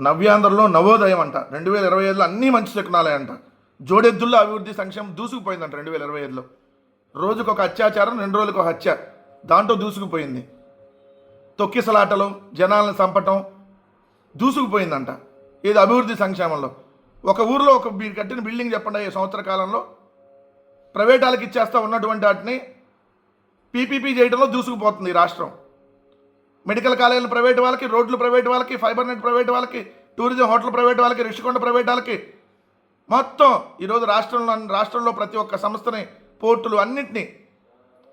నవ్యాంధ్రలో నవోదయం అంట. రెండు వేల ఇరవై ఐదులో అన్నీ మంచి శకునాలే అంట. జోడెద్దుల్లో అభివృద్ధి సంక్షేమం దూసుకుపోయిందంట రెండు వేల ఇరవై ఐదులో. రోజుకు ఒక అత్యాచారం రెండు రోజులకు ఒక హత్య. దాంట్లో దూసుకుపోయింది. తొక్కిసలాటలు జనాలను చంపటం దూసుకుపోయిందంట. ఇది అభివృద్ధి సంక్షేమంలో. ఒక ఊర్లో ఒక మీరు కట్టిన బిల్డింగ్ చెప్పండి ఈ సంవత్సర కాలంలో. ప్రైవేట్ వాళ్ళకి ఇచ్చేస్తా ఉన్నటువంటి వాటిని పీపీపీ చేయడంలో దూసుకుపోతుంది ఈ రాష్ట్రం. మెడికల్ కాలేజీలు ప్రైవేట్ వాళ్ళకి రోడ్లు ప్రైవేట్ వాళ్ళకి ఫైబర్ నెట్ ప్రైవేట్ వాళ్ళకి టూరిజం హోటల్ ప్రైవేట్ వాళ్ళకి రిషికొండ ప్రైవేట్ వాళ్ళకి. మొత్తం ఈరోజు రాష్ట్రంలో రాష్ట్రంలో ప్రతి ఒక్క సంస్థని పోర్టులు అన్నింటినీ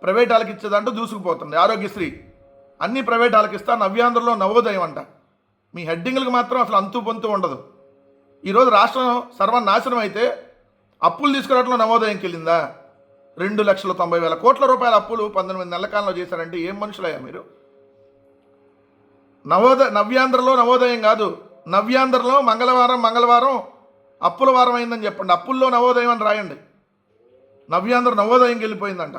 ప్రైవేట్ వాళ్ళకి ఇచ్చేదంటూ దూసుకుపోతుంది. ఆరోగ్యశ్రీ అన్ని ప్రైవేట్ వాళ్ళకి ఇస్తా నవ్యాంధ్రలో నవోదయం అంట. మీ హెడ్డింగ్లకు మాత్రం అసలు అంతు పొంతు ఉండదు. ఈరోజు రాష్ట్రం సర్వనాశనం అయితే అప్పులు తీసుకురావడంలో నవోదయంకి వెళ్ళిందా రెండు లక్షల తొంభై వేల కోట్ల రూపాయల అప్పులు పంతొమ్మిది నెలల కాలంలో చేశారంటే ఏం మనుషులయ్యా మీరు? నవోదయ నవ్యాంధ్రలో నవోదయం కాదు. నవ్యాంధ్రలో మంగళవారం మంగళవారం అప్పుల వారం అయిందని చెప్పండి. అప్పుల్లో నవోదయం అని రాయండి. నవ్యాంధ్ర నవోదయంకి వెళ్ళిపోయిందంట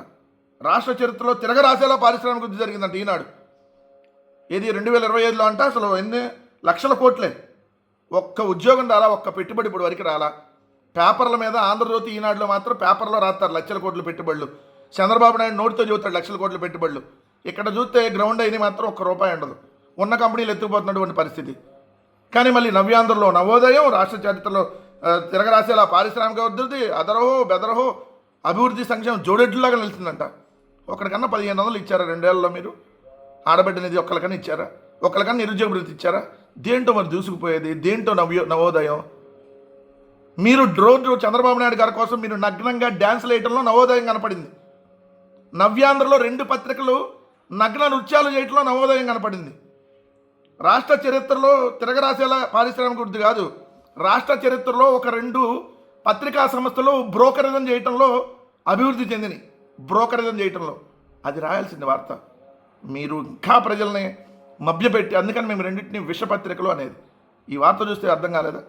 రాష్ట్ర చరిత్రలో తిరగరాసేలా పారిశ్రామిక వృద్ధి జరిగిందంట ఈనాడు. ఏది రెండు వేల ఇరవై ఐదులో అంటే? అసలు ఎన్ని లక్షల కోట్లే. ఒక్క ఉద్యోగం రాలా ఒక్క పెట్టుబడి ఇప్పుడు వరకు రాలా. పేపర్ల మీద ఆంధ్రజ్యోతి ఈనాడులో మాత్రం పేపర్లో రాస్తారు లక్షల కోట్లు పెట్టుబడులు. చంద్రబాబు నాయుడు నోటితో చూస్తాడు లక్షల కోట్లు పెట్టుబడులు. ఇక్కడ చూస్తే గ్రౌండ్ అయిన మాత్రం ఒక్క రూపాయి ఉండదు. ఉన్న కంపెనీలు ఎత్తుకుపోతున్నటువంటి పరిస్థితి. కానీ మళ్ళీ నవ్యాంధ్రలో నవోదయం రాష్ట్ర చరిత్రలో ఆ, తిరగరాసేలా పారిశ్రామిక అభివృద్ధి అదరహో బెదరహో అభివృద్ధి సంక్షేమం జోడెడ్లాగా నిలిచిందంట ఒకరికన్నా పదిహేను వందలు ఇచ్చారా రెండేళ్ళలో మీరు? ఆడబిడ్డ నిధి ఒక్కరికన్నా ఇచ్చారా? ఒకరికన్నా నిరుద్యోగ భృతి ఇచ్చారా? దేంటో మరి దూసుకుపోయేది? దేంటో నవ్యో నవోదయం? మీరు డ్రోన్ చంద్రబాబు నాయుడు గారి కోసం మీరు నగ్నంగా డ్యాన్స్ వేయటంలో నవోదయం కనపడింది. నవ్యాంధ్రలో రెండు పత్రికలు నగ్న నృత్యాలు చేయటంలో నవోదయం కనపడింది. రాష్ట్ర చరిత్రలో తిరగరాసేలా పారిశ్రామిక వృద్ధి కాదు. రాష్ట్ర చరిత్రలో ఒక రెండు పత్రికా సంస్థలు బ్రోకరిజం చేయటంలో అభివృద్ధి చెందినవి బ్రోకరిజం చేయటంలో. అది రాయాల్సింది వార్త. మీరు ఇంకా ప్రజల్ని మభ్యపెట్టి అందుకని మేము రెండింటిని విషపత్రికలు అనేది. ఈ వార్త చూస్తే అర్థం కాలేదా?